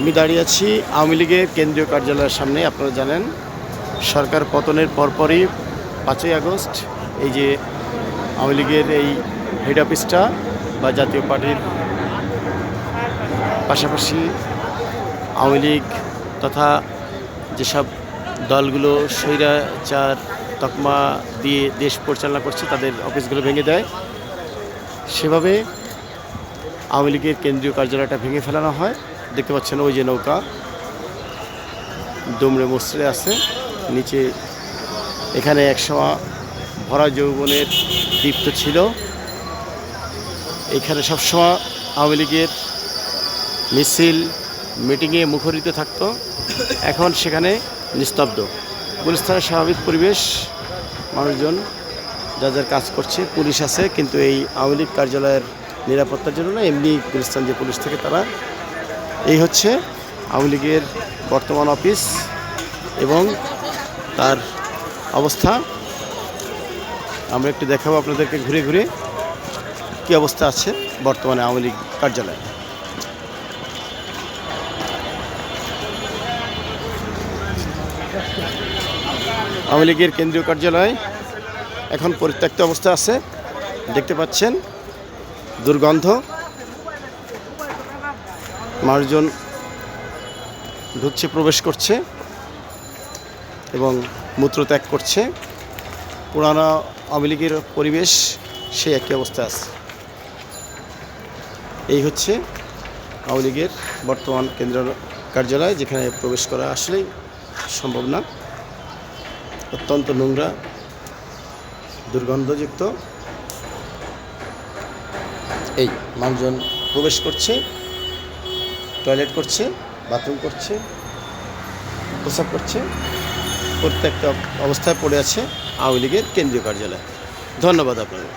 আমি দাঁড়িয়ে আছি আওয়ামী লীগের কেন্দ্রীয় কার্যালয়ের সামনে, আপনারা জানেন। সরকার পতনের পরপরই পাঁচই আগস্ট, এই যে আওয়ামী লীগের এই হেড অফিসটা বা জাতীয় পার্টির পাশাপাশি আওয়ামী লীগ তথা যেসব দলগুলো স্বৈরাচার তকমা দিয়ে দেশ পরিচালনা করছে, তাদের অফিসগুলো ভেঙে দেয়। সেভাবে আওয়ামী লীগের কেন্দ্রীয় কার্যালয়টা ভেঙে ফেলানো হয়। দেখতে পাচ্ছেন ওই যে নৌকা দুমড়ে মুসড়ে আছে। নিচে এখানে একসময় ভরা যৌবনের দীপ্ত ছিল। এখানে সবসময় আওয়ামী লীগের মিছিল, মিটিংয়ে মুখরিত থাকতো। এখন সেখানে নিস্তব্ধ। গুলিস্তানের স্বাভাবিক পরিবেশ, মানুষজন যা যার কাজ করছে, পুলিশ আছে, কিন্তু এই আওয়ামী লীগ কার্যালয়ের নিরাপত্তার জন্য না, এমনি গুলিস্তান যে পুলিশ থেকে তারা, এই হচ্ছে আওয়ামী লীগের বর্তমান অফিস এবং তার অবস্থা। আমরা একটু দেখাবো আপনাদেরকে ঘুরে ঘুরে কী অবস্থা আছে বর্তমানে আওয়ামী লীগ কার্যালয়ে। আওয়ামী লীগের কেন্দ্রীয় কার্যালয় এখন পরিত্যক্ত অবস্থা আছে। দেখতে পাচ্ছেন দুর্গন্ধ। মানুষজন ঢুকছে, প্রবেশ করছে এবং মূত্রত্যাগ করছে। পুরানো আওয়ামী লীগের পরিবেশ সেই একই অবস্থা আছে। এই হচ্ছে আওয়ামী লীগের বর্তমান কেন্দ্র কার্যালয়, যেখানে প্রবেশ করা আসলেই সম্ভব না। অত্যন্ত নোংরা, দুর্গন্ধযুক্ত। এই মানুষজন প্রবেশ করছে টয়লেট করছে বাথরুম করছে, প্রসাব করছে, প্রত্যেকটা অবস্থায় পড়ে আছে আওয়ামী লীগের কেন্দ্রীয় কার্যালয়। ধন্যবাদ আপনাদের।